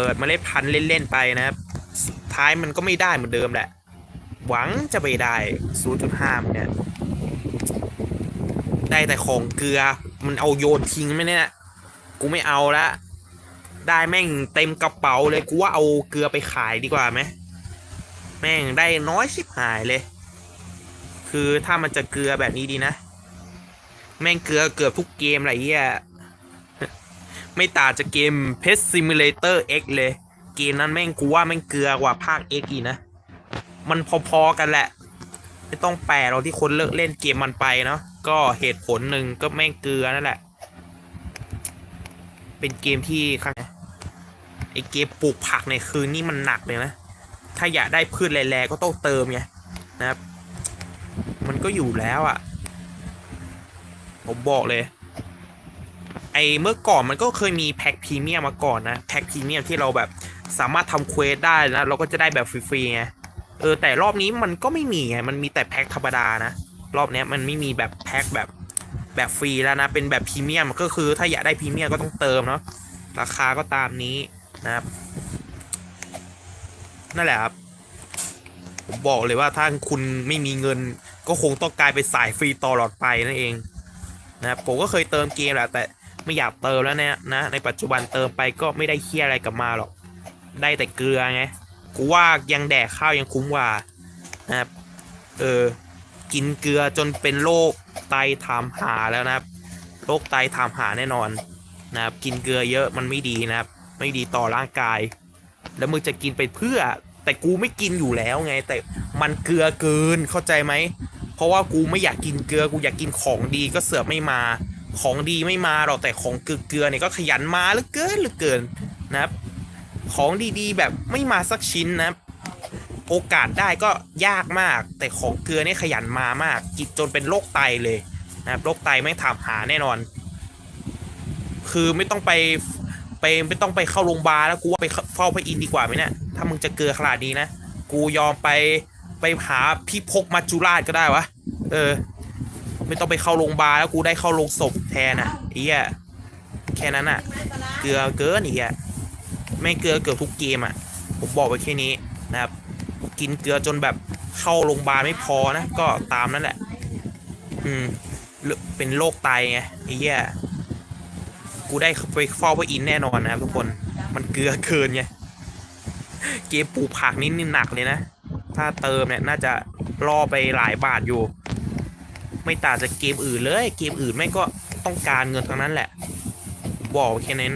เปิดเมล็ดพันธุ์เล่นๆไปนะครับ ท้ายมันก็ไม่ได้เหมือนเดิมแหละ หวังจะไปได้ 0.5 เนี่ย ได้แต่ของเกลือ มันเอาโยนทิ้งไหมเนี่ย กูไม่เอาละ ได้แม่งเต็มกระเป๋าเลย กูว่าเอาเกลือไปขายดีกว่าไหม แม่งได้น้อยชิบหายเลย คือถ้ามันจะเกลือแบบนี้ดีนะ แม่งเกลือเกือบทุกเกมอะไรเงี้ย ไม่ต่างจากเกม Pet Simulator X เลย เกมนั้นแม่งกูว่าแม่งเกลือกว่าภาค X อีกนะ มันพอๆกันแหละ ไม่ต้องแปลเราที่คนเลิกเล่นเกมมันไปเนาะก็เหตุผลหนึ่งก็แม่งเกลือนั่นแหละ เป็นเกมที่ข้างไอเกมปลูกผักในคืนนี่มันหนักเลยนะ ถ้าอยากได้พืชแรงๆก็ต้องเติมไงนะครับ มันก็อยู่แล้วอะ่ะ ผมบอกเลย ไอเมื่อก่อนมันก็เคยมีแพ็คพรีเมียมมาก่อนนะ แพ็คพรีเมียมที่เราแบบสามารถทำเควสได้นะเราก็จะได้แบบฟรีๆไงเออแต่รอบนี้มันก็ไม่มีไงมันมีแต่แพ็คธรรมดานะรอบนี้มันไม่มีแบบแพ็คแบบแบบฟรีแล้วนะเป็นแบบพรีเมียมก็คือถ้าอยากได้พรีเมียมก็ต้องเติมเนาะราคาก็ตามนี้นะครับนั่นแหละครับผมบอกเลยว่าถ้าคุณไม่มีเงิน ก็คงต้องกลายเป็นสายฟรีตลอดไปนั่นเองนะครับผมก็เคยเติมเกมแหละแต่ ไม่อยากเติมแล้วเนี่ยนะในปัจจุบันเติมไปก็ไม่ได้เคียอะไรกลับมาหรอก ได้แต่เกลือไงกูว่ายังแดกข้าวยังคุ้มกว่านะครับเออกินเกลือจนเป็นโรคไตถามหาแล้วนะครับโรคไตถามหาแน่นอนนะครับกินเกลือเยอะมันไม่ดีนะครับ ไม่ดีต่อร่างกาย แล้วมึงจะกินไปเพื่อ แต่กูไม่กินอยู่แล้วไง แต่มันเกลือเกินเข้าใจไหมเพราะว่ากูไม่อยากกินเกลือกูอยากกินของดีก็เสือกไม่มา ของดีไม่มาหรอกแต่ของเกลือเนี่ยก็ขยันมาเหลือเกินเหลือเกินนะครับ ของดีๆ แบบไม่มาสักชิ้นนะครับ โอกาสได้ก็ยากมาก แต่ของเกลือเนี่ยขยันมามากกินจนเป็นโรคไตเลยนะครับโรคไตไม่ถามหาแน่นอน คือไม่ต้องไปไปไม่ต้องไปเข้าโรงพยาบาลแล้วกูว่าไปเฝ้าพระอินทร์ดีกว่าไหมเนี่ยถ้ามึงจะเกลือขนาดนี้นะกูยอมไปไปหาพี่พกมัจจุราชก็ได้วะ เออ ไม่ต้องไปเข้าโรงพยาบาลแล้วกูได้เข้าโรงศพแทนอะไอ้เหี้ยแค่นั้นอะ เกลือเกินไอ้เหี้ยไม่เกลือเกือบทุกเกมอะ ผมบอกไว้แค่นี้นะครับ กินเกลือจนแบบเข้าโรงพยาบาลไม่พอนะ ก็ตามนั่นแหละ อืม เป็นโรคไตไงไอ้เหี้ยกูได้ไปเฝ้าพระอินแน่นอนนะครับทุกคน มันเกลือเกินไง เกมปลูกผักนี่นี่หนักเลยนะ ถ้าเติมเนี่ยน่าจะล่อไปหลายบาทอยู่ ไม่ต่างจากเกมอื่นเลย เกมอื่นไม่ก็ต้องการเงินทั้งนั้นแหละ บอกแค่นั้น